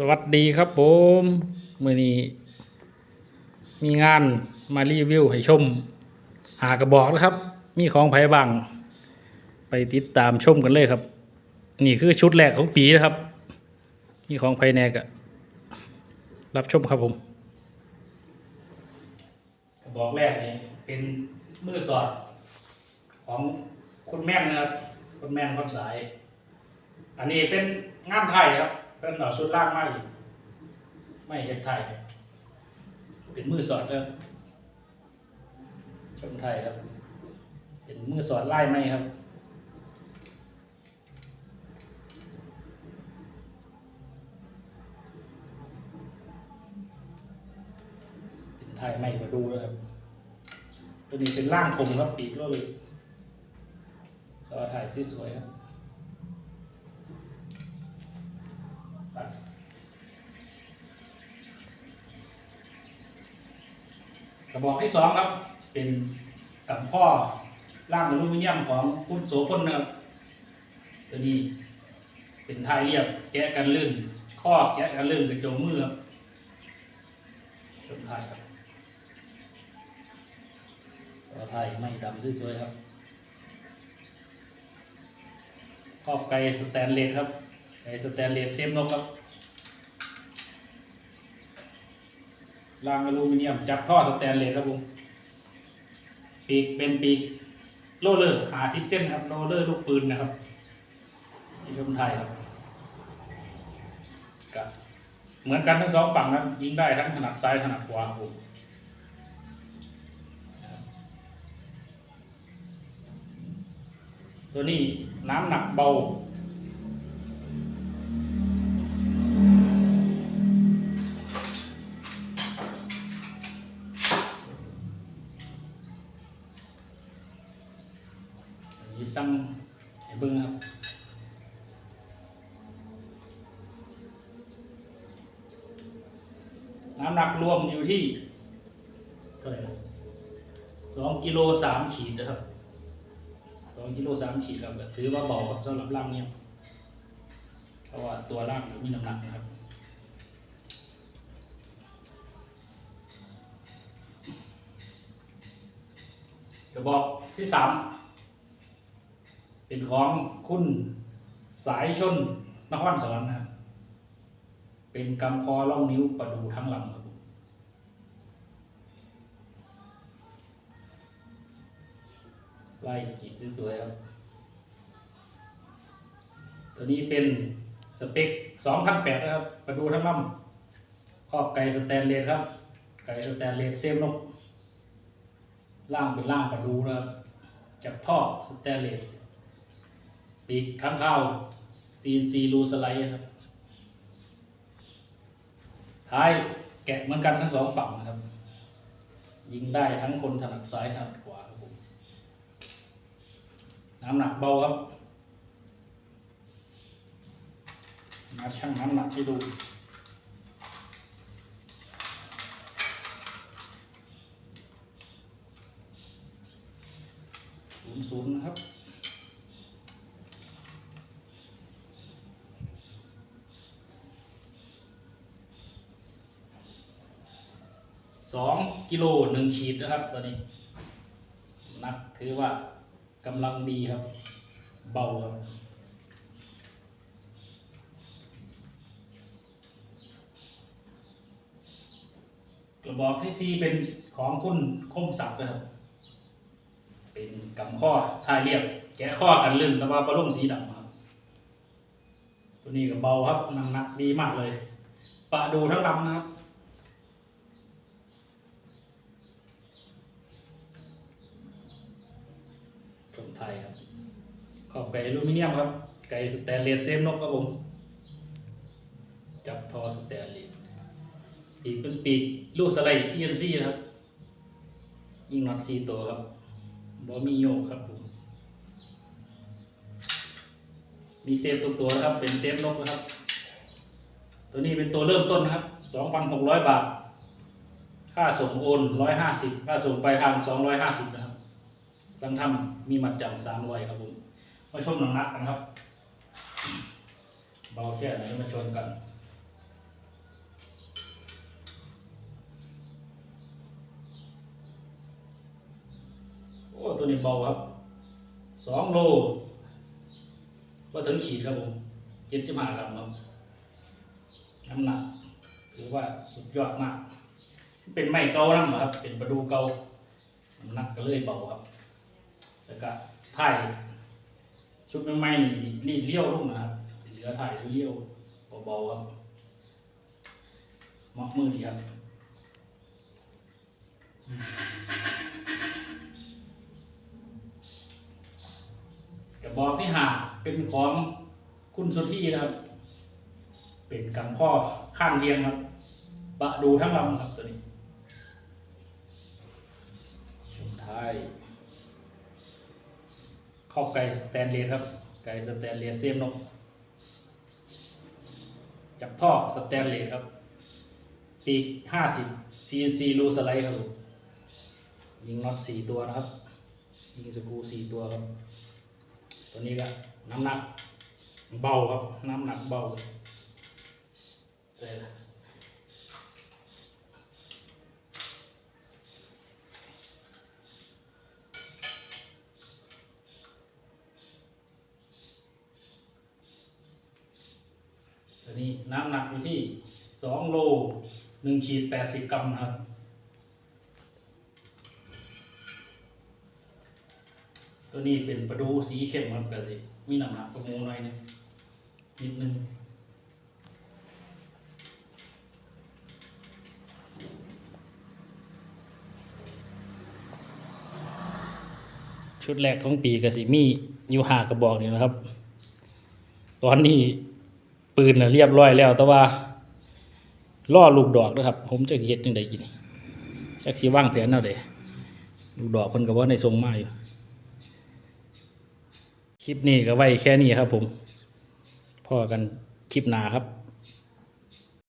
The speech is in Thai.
สวัสดีครับผมมือนี้มีงานมารีวิวให้ชม หากระบอกนะครับ มีของไผ่บางไปติดตามชมกันเลยครับ นี่คือชุดแรกของปีนะครับ มีของไผ่แนกอะรับชมครับผม กระบอกแรกนี่เป็นมือสอด ของคุณแม่นนะครับ คุณแม่นคนสาย อันนี้เป็นงานไทยครับ เป็นเอาชุดล่างไม้ไม่เห็ดไทยครับเป็นมือสอดครับชมไทยครับ เป็นมือสอดไล่ไม้ครับเป็นไทยไม่มาดูแล้วครับ ตัวนี้เป็นร่างกลมครับปีกแล้วเลยก็ถ่ายสวยๆครับ กระบอกที่สองครับ เป็นกับพ่อร่างอลูมิเนียมของคุณโสพลนะครับตัวนี้เป็นทายเรียบแกะกันลื่น ข้อแกะกันลื่นกระโจมมือครับชมไทยครับตัวไทยไม่ดำสวยๆครับครอบไกลสแตนเลสครับไอสแตนเลสเซมนกครับ รางอลูมิเนียม จับท่อสแตนเลสครับผมปีกเป็นปีกโรเลอร์หาสิบเส้นครับโรเลอร์ลูกปืนนะครับที่ชมไทยครับกับเหมือนกันทั้งสองฝั่งครับยิงได้ทั้งถนัดซ้ายถนัดขวาครับผมตัวนี้น้ำหนักเบา ยีซ้ำให้เบิ่งครับน้ำหนักรวมอยู่ที่เท่าไหร่นะสองกิโลสามขีดนะครับสองกิโลสามขีดครับถือว่าเบาครับสำหรับร่างเนี่ยเพราะว่าตัวร่างเนี่ยมีน้ำหนักนะครับกระบอกที่สาม เป็นของคุณสายชนนครสวรรค์นะครับเป็นกำคอล่องนิ้วประดูทั้งลำครับผมไล่ขีดสวยครับ ตัวนี้เป็นสเปค2008นะครับ ประดูทั้งลำครอบไก่สแตนเลสครับ ไก่สแตนเลสเซมนกล่างเป็นล่างประดูนะครับจากท่อสแตนเลส ปีกข้างเข้าซีนซีรูสไลด์ครับ ท้ายแกะเหมือนกันทั้งสองฝั่งนะครับ ยิงได้ทั้งคนถนัดซ้ายถนัดขวาครับผมน้ำหนักเบาครับมาชั่งน้ำหนักให้ดูศูนย์ศูนย์นะครับ สองกิโลหนึ่งขีดนะครับตอนนี้นักถือว่ากำลังดีครับ เบาครับกระบอกที่ซีเป็นของคุณคมศักดิ์นะครับ เป็นกำข้อชายเรียบ แกะข้อกันลื่นแต่ว่าปลาล่มสีดำครับตัวนี้ก็เบาครับน้ำหนักดีมากเลยปลาดูทั้งลำนะครับ ชมไทยครับขอบไก่อลูมิเนียมครับ ไก่สแตนเลสเซมนกครับผม จับทอสแตนเลสปีกเป็นปีกลูกสไลด์ CNC นะครับยิงน็อตซีตัวครับบอมีโยกครับผมมีเซฟทุกตัวนะครับ เป็นเซฟนกนะครับ ตัวนี้เป็นตัวเริ่มต้นนะครับ2,600บาท ค่าส่งโอน150ค่าส่งไปลายทาง250นะครับ สังธรรมมีมัดจำสามรอยครับผม มาชมหนังนักกันครับ เบาแค่ไหนมาชมกันโอ้ตัวนี้เบาครับสองโลก็ถึงขีดครับผมเจ็ดสิบห้ากรัมครับน้ำหนักถือว่าสุดยอดมาก เป็นไม้เก่าล่ำครับ เป็นประดูเก่าน้ำหนักก็เลยเบาครับ แล้วก็ถ่ายชุดใหม่ๆนี่สิรีดเลี้ยวลงนะครับเหลือถ่ายเลี้ยวเบาๆครับมาะมือดีครับกระบอกที่หาเป็นของคุณสุธีนะครับ เป็นกำข้อข้างเรียงครับ บะดูทั้งลำครับตัวนี้ช่วงท้าย ข้าวไก่สแตนเลสครับ ไก่สแตนเลสเซมนก จับท่อสแตนเลสครับ ปีกห้าสิบ CNC รูสไลด์ครับผมยิงน็อตสี่ตัวนะครับ ยิงสกรูสี่ตัวครับ ตัวนี้ก็น้ำหนักเบาครับ น้ำหนักเบาเลยตัว น้ำหนักอยู่ที่สองโลหนึ่งขีดแปดสิบกรัมนะครับ ตัวนี้เป็นประดูสีเข้มครับก็สิมีน้ำหนักประมูหน่อยนึงนิดนึงชุดแรกของปีก็สิมีอยู่หากระบอกนี่นะครับ ตอนนี้ ปืนน่ะเรียบร้อยแล้ว แต่ว่าล่อลูกดอกนะครับ ผมจะเห็ดจังไดกินจักสิวางแผนเอาเด้ลูกดอกเพิ่นก็บ่าในทรงมาอยู่คลิปนี้ก็ไว้แค่นี้ครับผมพอกันคลิปหน้าครับ